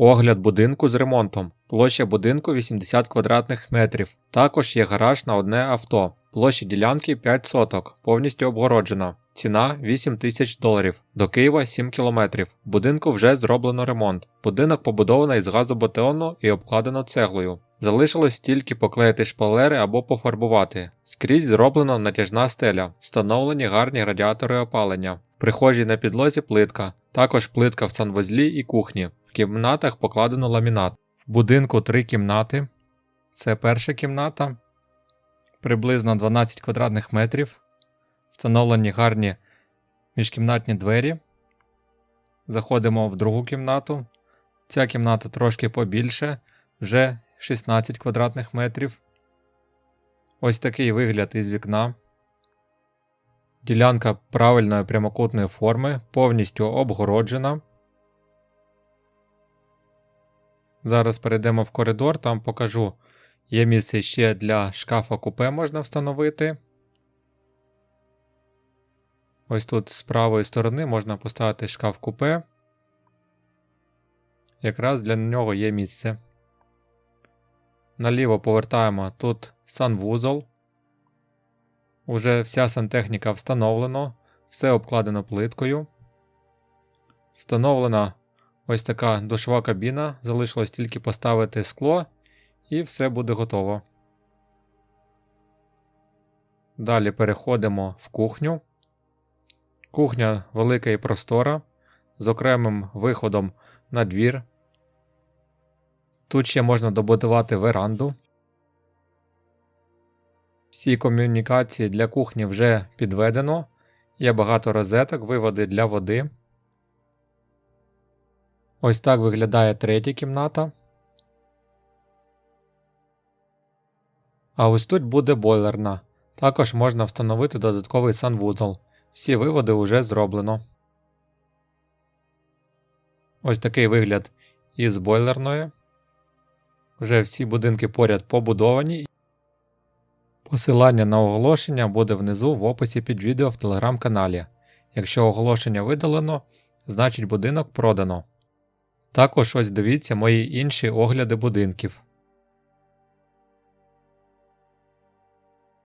Огляд будинку з ремонтом. Площа будинку 80 квадратних метрів. Також є гараж на одне авто. Площа ділянки 5 соток, повністю обгороджена. Ціна 8 тисяч доларів. До Києва 7 кілометрів. Будинку вже зроблено ремонт. Будинок побудований з газобетону і обкладено цеглою. Залишилось тільки поклеїти шпалери або пофарбувати. Скрізь зроблено натяжна стеля, встановлені гарні радіатори опалення. В прихожій на підлозі плитка, також плитка в санвузлі і кухні. В кімнатах покладено ламінат. В будинку три кімнати. Це перша кімната, приблизно 12 квадратних метрів. Встановлені гарні міжкімнатні двері. Заходимо в другу кімнату. Ця кімната трошки побільше, вже 16 квадратних метрів. Ось такий вигляд із вікна. Ділянка правильної прямокутної форми, повністю обгороджена. Зараз перейдемо в коридор, там покажу. Є місце ще для шкафа купе можна встановити. Ось тут з правої сторони можна поставити шкаф купе. Якраз для нього є місце. Наліво повертаємо тут санвузол. Уже вся сантехніка встановлено, все обкладено плиткою. Встановлена ось така душова кабіна. Залишилось тільки поставити скло, і все буде готово. Далі переходимо в кухню. Кухня велика і простора, з окремим виходом на двір. Тут ще можна добудувати веранду. Всі комунікації для кухні вже підведено. Є багато розеток, виводи для води. Ось так виглядає третя кімната. А ось тут буде бойлерна. Також можна встановити додатковий санвузол. Всі виводи вже зроблено. Ось такий вигляд із бойлерною. Вже всі будинки поряд побудовані. Посилання на оголошення буде внизу в описі під відео в телеграм-каналі. Якщо оголошення видалено, значить будинок продано. Також ось дивіться мої інші огляди будинків.